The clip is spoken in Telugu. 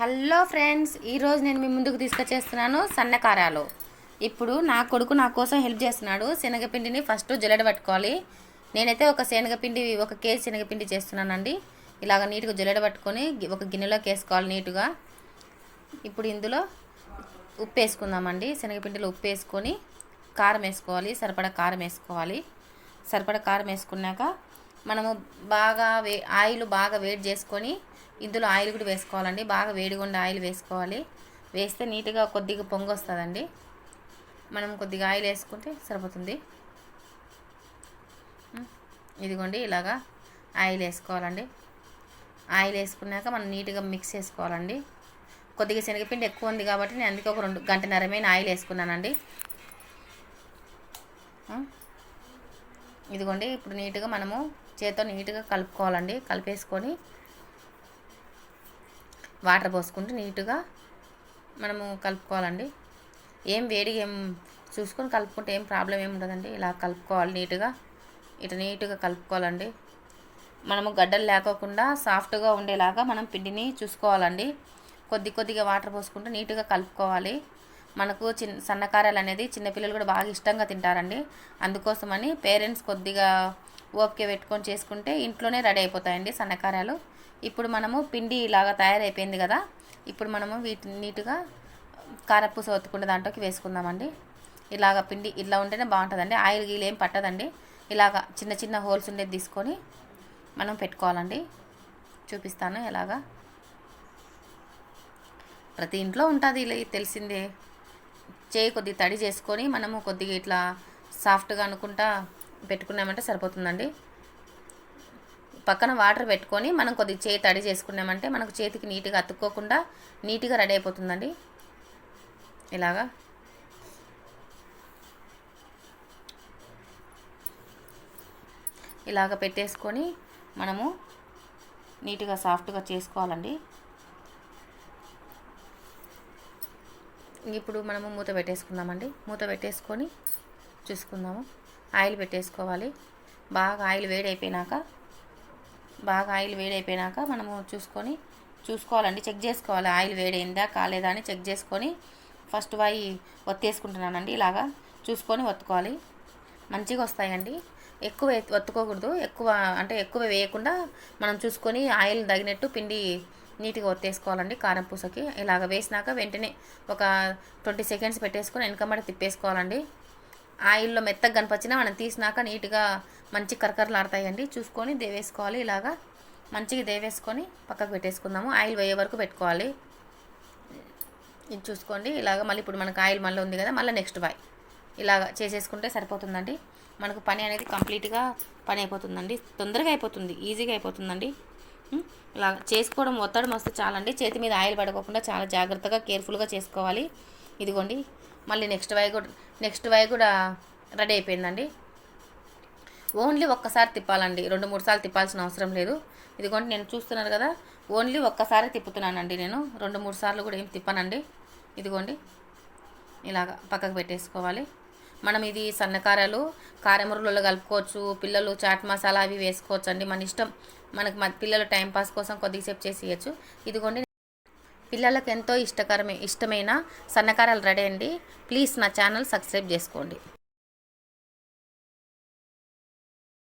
హలో ఫ్రెండ్స్ ఈరోజు నేను మీ ముందుకు తీసుకొచ్చేస్తున్నాను సన్నకారాలు. ఇప్పుడు నా కొడుకు నా కోసం హెల్ప్ చేస్తున్నాడు. శనగపిండిని ఫస్ట్ జల్లెడ పట్టుకోవాలి. నేనైతే ఒక శనగపిండి ఒక కేజీ శనగపిండి చేస్తున్నానండి. ఇలాగ నీట్గా జల్లెడ పట్టుకొని ఒక గిన్నెలోకి వేసుకోవాలి నీట్గా. ఇప్పుడు ఇందులో ఉప్పు వేసుకుందామండి. శనగపిండిలో ఉప్పు వేసుకొని కారం వేసుకోవాలి. సరిపడా కారం వేసుకోవాలి. సరిపడా కారం వేసుకున్నాక మనము బాగా వే ఆయిల్ బాగా వేడి చేసుకొని ఇందులో ఆయిల్ కూడా వేసుకోవాలండి. బాగా వేడిగా ఉండే ఆయిల్ వేసుకోవాలి. వేస్తే నీట్గా కొద్దిగా పొంగు వస్తుందండి మనం కొద్దిగా ఆయిల్ వేసుకుంటే సరిపోతుంది. ఇదిగోండి ఇలాగా ఆయిల్ వేసుకోవాలండి. ఆయిల్ వేసుకున్నాక మనం నీట్గా మిక్స్ చేసుకోవాలండి. కొద్దిగా శనగపిండి ఎక్కువ ఉంది కాబట్టి నేను అందుకే ఒక రెండు గంటన్నరమైన ఆయిల్ వేసుకున్నానండి. ఇదిగోండి ఇప్పుడు నీట్గా మనము చేతితో నీట్గా కలుపుకోవాలండి. కలిపేసుకొని వాటర్ పోసుకుంటూ నీట్గా మనము కలుపుకోవాలండి. ఏం వేడిగా ఏం చూసుకొని కలుపుకుంటే ఏం ప్రాబ్లం ఏమి ఉండదండి. ఇలా కలుపుకోవాలి నీట్గా. ఇటు నీట్గా కలుపుకోవాలండి. మనము గడ్డలు లేకోకుండా సాఫ్ట్గా ఉండేలాగా మనం పిండిని చూసుకోవాలండి. కొద్ది కొద్దిగా వాటర్ పోసుకుంటూ నీట్గా కలుపుకోవాలి. మనకు చిన్న సన్నకారాలు అనేది చిన్నపిల్లలు కూడా బాగా ఇష్టంగా తింటారండి. అందుకోసమని పేరెంట్స్ కొద్దిగా ఓపిక పెట్టుకొని చేసుకుంటే ఇంట్లోనే రెడీ అయిపోతాయండి సన్నకారాలు. ఇప్పుడు మనము పిండి ఇలాగా తయారైపోయింది కదా ఇప్పుడు మనము వీటిని నీట్గా కారపూస ఒత్తుకుంటే దాంట్లోకి వేసుకుందామండి. ఇలాగ పిండి ఇలా ఉంటేనే బాగుంటుందండి. ఆయిల్ గీలు ఏం పట్టదండి. ఇలాగ చిన్న చిన్న హోల్స్ ఉండేది తీసుకొని మనం పెట్టుకోవాలండి. చూపిస్తాను ఎలాగా. ప్రతి ఇంట్లో ఉంటుంది ఇలా తెలిసిందే. చేయి కొద్దిగా తడి చేసుకొని మనము కొద్దిగా ఇట్లా సాఫ్ట్గా అనుకుంటా పెట్టుకున్నామంటే సరిపోతుందండి. పక్కన వాటర్ పెట్టుకొని మనం కొద్దిగా చేయి తడి చేసుకున్నామంటే మనకు చేతికి నీట్గా అతుక్కోకుండా నీట్గా రెడీ అయిపోతుందండి. ఇలాగా. ఇలాగ పెట్టేసుకొని మనము నీట్గా సాఫ్ట్గా చేసుకోవాలండి. ఇప్పుడు మనము మూత పెట్టేసుకుందామండి. మూత పెట్టేసుకొని చూసుకుందాము. ఆయిల్ పెట్టేసుకోవాలి. బాగా ఆయిల్ వేడి అయిపోయినాక బాగా ఆయిల్ వేడి అయిపోయినాక మనము చూసుకొని చూసుకోవాలండి. చెక్ చేసుకోవాలి ఆయిల్ వేడైందా కాలేదా అని చెక్ చేసుకొని ఫస్ట్ వాయి ఒత్తేసుకుంటున్నానండి. ఇలాగా చూసుకొని ఒత్తుకోవాలి. మంచిగా వస్తాయండి. ఎక్కువ ఒత్తుకోకూడదు. ఎక్కువ అంటే ఎక్కువ వేయకుండా మనం చూసుకొని ఆయిల్ తగినట్టు పిండి నీట్గా ఒత్తేసుకోవాలండి కారం పూసకి. ఇలాగ వేసినాక వెంటనే ఒక ట్వంటీ సెకండ్స్ పెట్టేసుకొని వెనకమ్మడి తిప్పేసుకోవాలండి. ఆయిల్లో మెత్తగా కనిపించినా మనం తీసినాక నీట్గా మంచి కరకరలాడతాయండి. చూసుకొని దేవేసుకోవాలి. ఇలాగా మంచిగా దేవేసుకొని పక్కకు పెట్టేసుకుందాము. ఆయిల్ వేయే వరకు పెట్టుకోవాలి. ఇది చూసుకోండి. ఇలాగ మళ్ళీ ఇప్పుడు మనకు ఆయిల్ మళ్ళీ ఉంది కదా మళ్ళీ నెక్స్ట్ బాయ్. ఇలాగ చేసేసుకుంటే సరిపోతుందండి. మనకు పని అనేది కంప్లీట్గా పని అయిపోతుందండి. తొందరగా అయిపోతుంది. ఈజీగా అయిపోతుందండి. ఇలా చేసుకోవడం ఒత్తడం వస్తే చాలండి. చేతి మీద ఆయిల్ పడకోకుండా చాలా జాగ్రత్తగా కేర్ఫుల్గా చేసుకోవాలి. ఇదిగోండి మళ్ళీ నెక్స్ట్ వై కూడా నెక్స్ట్ వై కూడా రెడీ అయిపోయిందండి. ఓన్లీ ఒక్కసారి తిప్పాలండి రెండు మూడు సార్లు తిప్పాల్సిన అవసరం లేదు. ఇదిగోండి నేను చూస్తున్నారు కదా ఓన్లీ ఒక్కసారి తిప్పుతున్నానండి నేను రెండు మూడు సార్లు కూడా ఏం తిప్పానండి. ఇదిగోండి ఇలాగ పక్కకు పెట్టేసుకోవాలి. మనం ఇది సన్నకారాలు కారమురులలో కలుపుకోవచ్చు పిల్లలు చాట్ మసాలా అవి వేసుకోవచ్చు అండి మన ఇష్టం మనకు మన పిల్లలు టైంపాస్ కోసం కొద్దిసేపు చేసి ఇవ్వచ్చు ఇదిగోండి పిల్లలకు ఎంతో ఇష్టకరమే ఇష్టమైన సన్నకారాలు రెడీ అండి. ప్లీజ్ నా ఛానల్ సబ్స్క్రైబ్ చేసుకోండి.